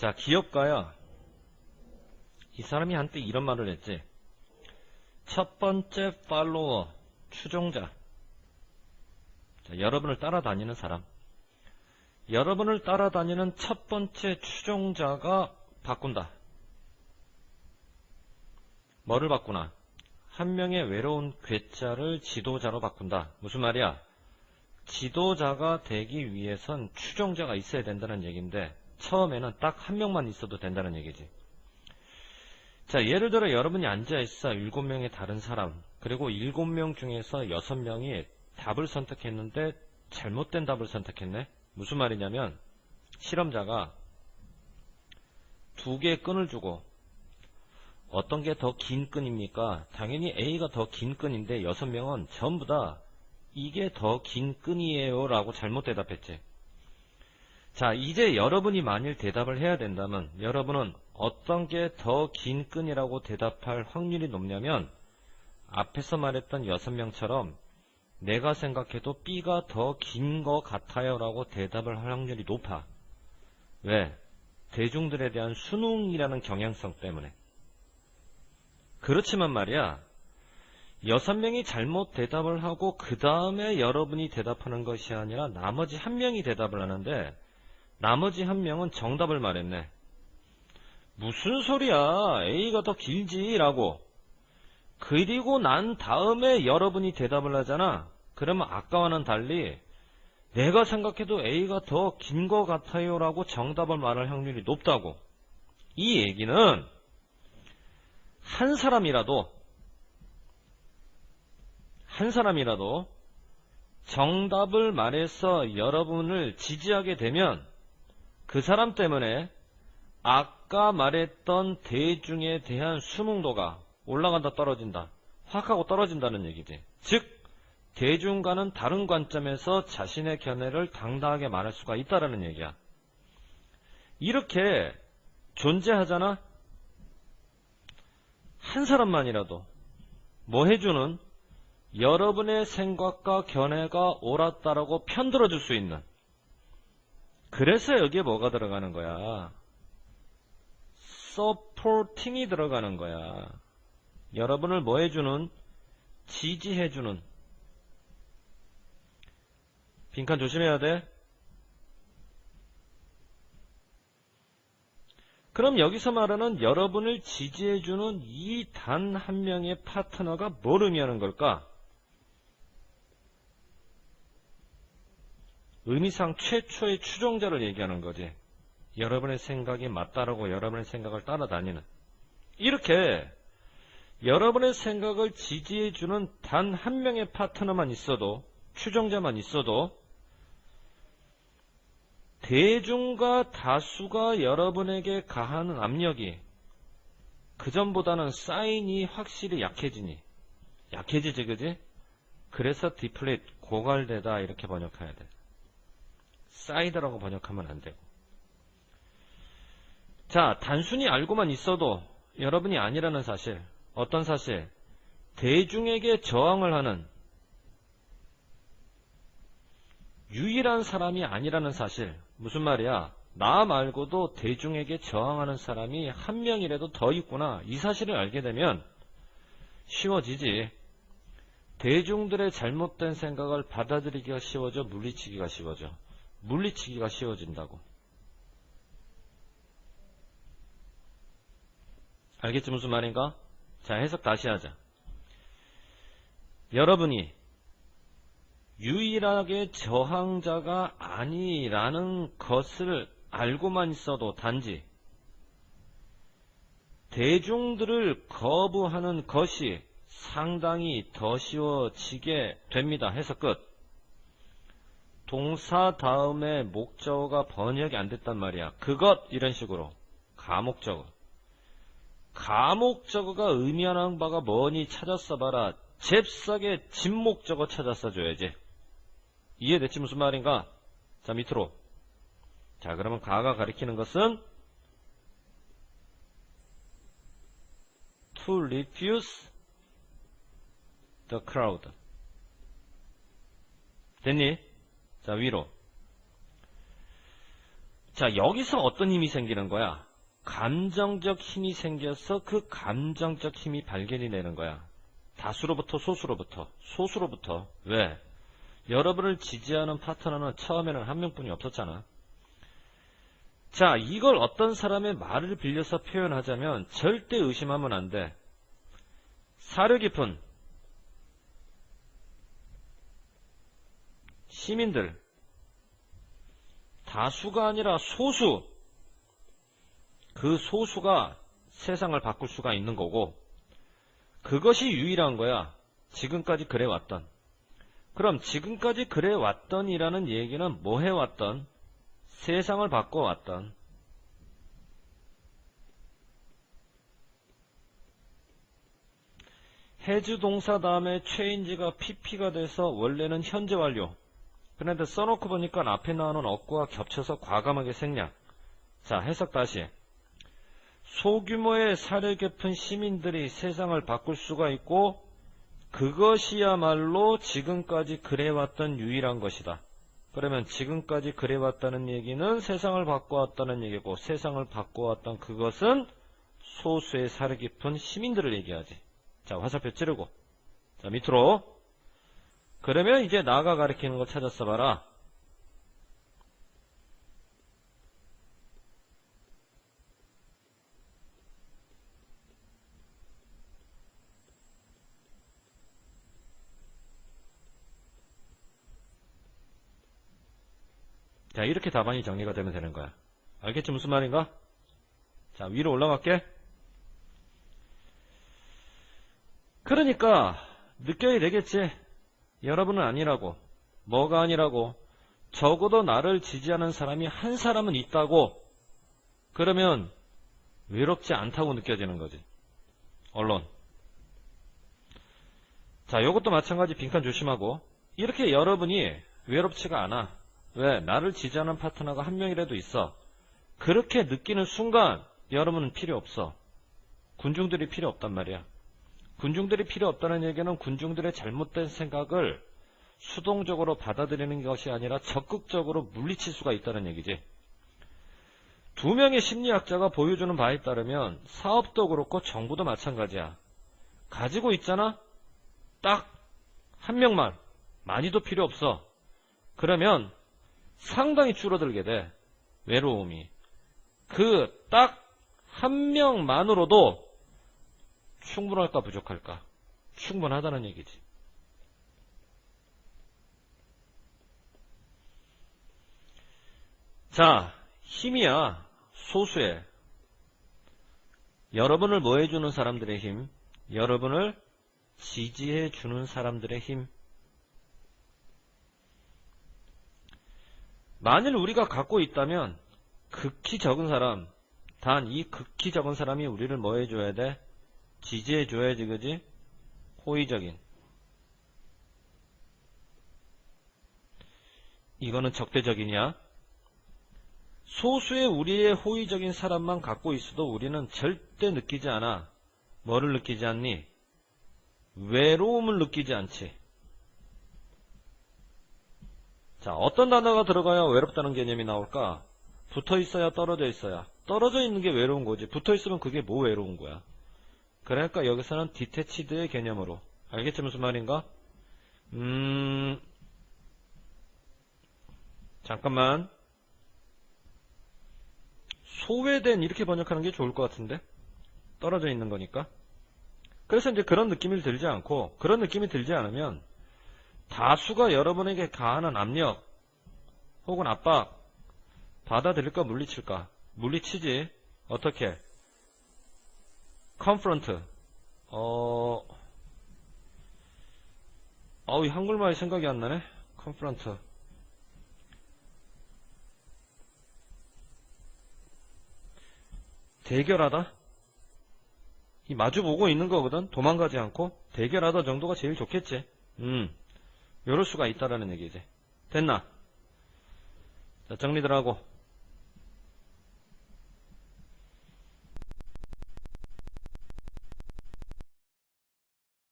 자, 기업가야. 이 사람이 한때 이런 말을 했지. 첫 번째 팔로워, 추종자. 자, 여러분을 따라다니는 사람. 여러분을 따라다니는 첫 번째 추종자가 바꾼다. 뭐를 바꾸나? 한 명의 외로운 괴짜를 지도자로 바꾼다. 무슨 말이야? 지도자가 되기 위해선 추종자가 있어야 된다는 얘기인데 처음에는 딱 한 명만 있어도 된다는 얘기지. 자, 예를 들어 여러분이 앉아있어 일곱 명의 다른 사람 그리고 일곱 명 중에서 여섯 명이 답을 선택했는데 잘못된 답을 선택했네? 무슨 말이냐면 실험자가 두 개의 끈을 주고 어떤 게 더 긴 끈입니까? 당연히 A가 더 긴 끈인데 여섯 명은 전부 다 이게 더 긴 끈이에요 라고 잘못 대답했지. 자, 이제 여러분이 만일 대답을 해야 된다면 여러분은 어떤 게 더 긴 끈이라고 대답할 확률이 높냐면 앞에서 말했던 여섯 명처럼 내가 생각해도 B가 더 긴 것 같아요 라고 대답을 할 확률이 높아. 왜? 대중들에 대한 수능이라는 경향성 때문에. 그렇지만 말이야. 여섯 명이 잘못 대답을 하고 그 다음에 여러분이 대답하는 것이 아니라 나머지 한 명이 대답을 하는데 나머지 한 명은 정답을 말했네. 무슨 소리야 A가 더 길지 라고 그리고 난 다음에 여러분이 대답을 하잖아. 그러면 아까와는 달리 내가 생각해도 A가 더 긴 것 같아요 라고 정답을 말할 확률이 높다고. 이 얘기는 한 사람이라도 한 사람이라도 정답을 말해서 여러분을 지지하게 되면 그 사람 때문에 아까 말했던 대중에 대한 수능도가 올라간다 떨어진다 확 하고 떨어진다는 얘기지. 즉 대중과는 다른 관점에서 자신의 견해를 당당하게 말할 수가 있다라는 얘기야. 이렇게 존재하잖아? 한 사람만이라도 뭐 해주는 여러분의 생각과 견해가 옳았다라고 편들어 줄 수 있는 그래서 여기에 뭐가 들어가는 거야? 서포팅이 들어가는 거야. 여러분을 뭐 해주는? 지지해주는. 빈칸 조심해야 돼. 그럼 여기서 말하는 여러분을 지지해주는 이 단 한 명의 파트너가 뭘 의미하는 걸까? 의미상 최초의 추종자를 얘기하는 거지. 여러분의 생각이 맞다라고 여러분의 생각을 따라다니는. 이렇게 여러분의 생각을 지지해주는 단 한 명의 파트너만 있어도, 추종자만 있어도, 대중과 다수가 여러분에게 가하는 압력이 그전보다는 사인이 확실히 약해지니 약해지지 그지? 그래서 디플릿 고갈되다 이렇게 번역해야 돼. 사이드라고 번역하면 안 되고. 자, 단순히 알고만 있어도 여러분이 아니라는 사실, 어떤 사실, 대중에게 저항을 하는 유일한 사람이 아니라는 사실, 무슨 말이야? 나 말고도 대중에게 저항하는 사람이 한 명이라도 더 있구나. 이 사실을 알게 되면 쉬워지지. 대중들의 잘못된 생각을 받아들이기가 쉬워져, 물리치기가 쉬워져. 물리치기가 쉬워진다고. 알겠지 무슨 말인가? 자, 해석 다시 하자. 여러분이 유일하게 저항자가 아니라는 것을 알고만 있어도 단지 대중들을 거부하는 것이 상당히 더 쉬워지게 됩니다. 해서 끝. 동사 다음에 목적어가 번역이 안 됐단 말이야. 그것 이런 식으로 가목적어. 가목적어가 의미하는 바가 뭐니 찾았어 봐라. 잽싸게 진목적어 찾았어 줘야지. 이해됐지 무슨 말인가? 자 밑으로 자 그러면 가가 가리키는 것은 to refuse the crowd 됐니? 자 위로 자, 여기서 어떤 힘이 생기는 거야? 감정적 힘이 생겨서 그 감정적 힘이 발견이 되는 거야. 다수로부터 소수로부터. 소수로부터. 왜? 여러분을 지지하는 파트너는 처음에는 한 명뿐이 없었잖아. 자, 이걸 어떤 사람의 말을 빌려서 표현하자면 절대 의심하면 안 돼. 사려 깊은 시민들, 다수가 아니라 소수, 그 소수가 세상을 바꿀 수가 있는 거고, 그것이 유일한 거야. 지금까지 그래왔던. 그럼 지금까지 그래왔던이라는 얘기는 뭐 해왔던? 세상을 바꿔왔던. 해주 동사 다음에 체인지가 pp가 돼서 원래는 현재 완료. 그런데 써놓고 보니까 앞에 나오는 어구와 겹쳐서 과감하게 생략. 자, 해석 다시. 소규모의 사려 깊은 시민들이 세상을 바꿀 수가 있고 그것이야말로 지금까지 그래왔던 유일한 것이다. 그러면 지금까지 그래왔다는 얘기는 세상을 바꿔왔다는 얘기고 세상을 바꿔왔던 그것은 소수의 사려 깊은 시민들을 얘기하지. 자, 화살표 찌르고. 자, 밑으로. 그러면 이제 나가 가리키는 걸 찾았어 봐라. 자, 이렇게 답안이 정리가 되면 되는 거야. 알겠지? 무슨 말인가? 자, 위로 올라갈게. 그러니까, 느껴야 되겠지. 여러분은 아니라고. 뭐가 아니라고. 적어도 나를 지지하는 사람이 한 사람은 있다고. 그러면, 외롭지 않다고 느껴지는 거지. 언론. 자, 요것도 마찬가지 빈칸 조심하고. 이렇게 여러분이 외롭지가 않아. 왜? 나를 지지하는 파트너가 한 명이라도 있어. 그렇게 느끼는 순간 여러분은 필요 없어. 군중들이 필요 없단 말이야. 군중들이 필요 없다는 얘기는 군중들의 잘못된 생각을 수동적으로 받아들이는 것이 아니라 적극적으로 물리칠 수가 있다는 얘기지. 두 명의 심리학자가 보여주는 바에 따르면 사업도 그렇고 정부도 마찬가지야. 가지고 있잖아? 딱 한 명만. 많이도 필요 없어. 그러면 상당히 줄어들게 돼. 외로움이. 그 딱 한 명만으로도 충분할까 부족할까? 충분하다는 얘기지. 자, 힘이야. 소수의. 여러분을 뭐 해주는 사람들의 힘? 여러분을 지지해주는 사람들의 힘. 만일 우리가 갖고 있다면 극히 적은 사람, 단 이 극히 적은 사람이 우리를 뭐 해줘야 돼? 지지해줘야지, 그지? 호의적인. 이거는 적대적이냐? 소수의 우리의 호의적인 사람만 갖고 있어도 우리는 절대 느끼지 않아. 뭐를 느끼지 않니? 외로움을 느끼지 않지. 자, 어떤 단어가 들어가야 외롭다는 개념이 나올까? 붙어 있어야 떨어져 있어야. 떨어져 있는 게 외로운 거지. 붙어 있으면 그게 뭐 외로운 거야. 그러니까 여기서는 디테치드의 개념으로. 알겠지 무슨 말인가? 음, 잠깐만. 소외된 이렇게 번역하는 게 좋을 것 같은데? 떨어져 있는 거니까. 그래서 이제 그런 느낌이 들지 않고, 그런 느낌이 들지 않으면, 다수가 여러분에게 가하는 압력, 혹은 압박, 받아들일까 물리칠까? 물리치지. 어떻게? Confront. 어, 이 한글말이 생각이 안 나네? confront. 대결하다? 이 마주보고 있는 거거든? 도망가지 않고? 대결하다 정도가 제일 좋겠지? 음, 요럴 수가 있다라는 얘기지. 됐나? 자, 정리들 하고.